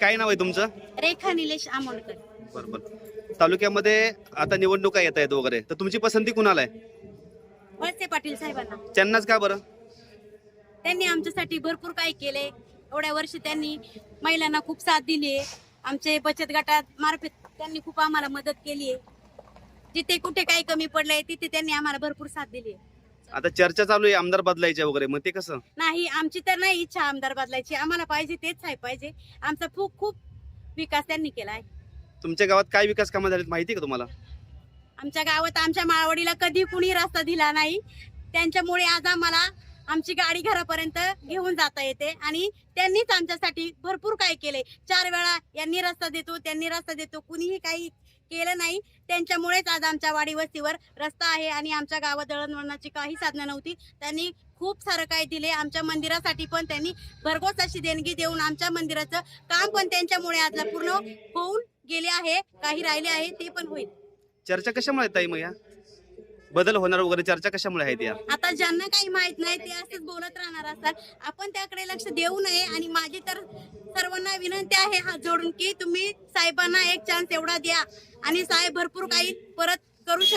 काय नाव आहे तुमचं? रेखा निलेश आमोणकर. बरोबर तालुक्यामध्ये आता निवडणुका येत आहेत वगैरे. तर तुमची पसंती कुणाला आहे? वळसे पाटील साहेबांना. त्यांनाच का बरं? त्यांनी आमच्यासाठी भरपूर काही केले एवढ्या वर्षी त्यांनी महिलांना खूप साथ दिली आहे. आमचे बचत गटात मार्फत त्यांनी खूप आम्हाला मदत केली आहे. जिथे कुठे काही कमी पडलंय तिथे त्यांनी आम्हाला भरपूर साथ दिली आहे. आता चर्चा चालू आहे आमदार बदलायच्या वगैरे मग ते कसं? नाही आमची तर नाही इच्छा आमदार बदलायची. आम्हाला पाहिजे तेच साहेब पाहिजे. आमचा खूप खूप विकास त्यांनी केला आहे. तुमच्या गावात काय विकास कामं झालीत माहिती आहे का तुम्हाला? आमच्या गावात आमच्या माळवडीला कधी कुणी रस्ता दिला नाही. त्यांच्यामुळे आज आम्हाला आमची गाडी घरापर्यंत घेऊन जाता येते. आणि त्यांनीच आमच्यासाठी भरपूर काय केले. चार वेळा यांनी रस्ता देतो त्यांनी रस्ता देतो. कुणीही काही केलं नाही. त्यांच्यामुळेच आज आमच्या वाडी वस्तीवर रस्ता आहे आणि आमच्या गावात दळणवळणाची काही साधनं नव्हती. त्यांनी खूप सारं काय दिले. आमच्या मंदिरासाठी पण त्यांनी भरघोस अशी देणगी देऊन आमच्या मंदिराचं काम पण त्यांच्यामुळे आजला पूर्ण होऊन गेले आहे. काही राहिले आहे ते पण होईल. चर्चा कशामुळे ताई मग बदल होणार वगैरे चर्चा कशामुळे आहेत या? आता ज्यांना काही माहीत नाही ते असंच बोलत राहणार असतात. आपण त्याकडे लक्ष देऊ नये आणि माझी तर सर्वांना विनंती आहे हात जोडून की तुम्ही साहेबांना एक चान्स एवढा द्या. आणि साहेब भरपूर काही परत करू शकते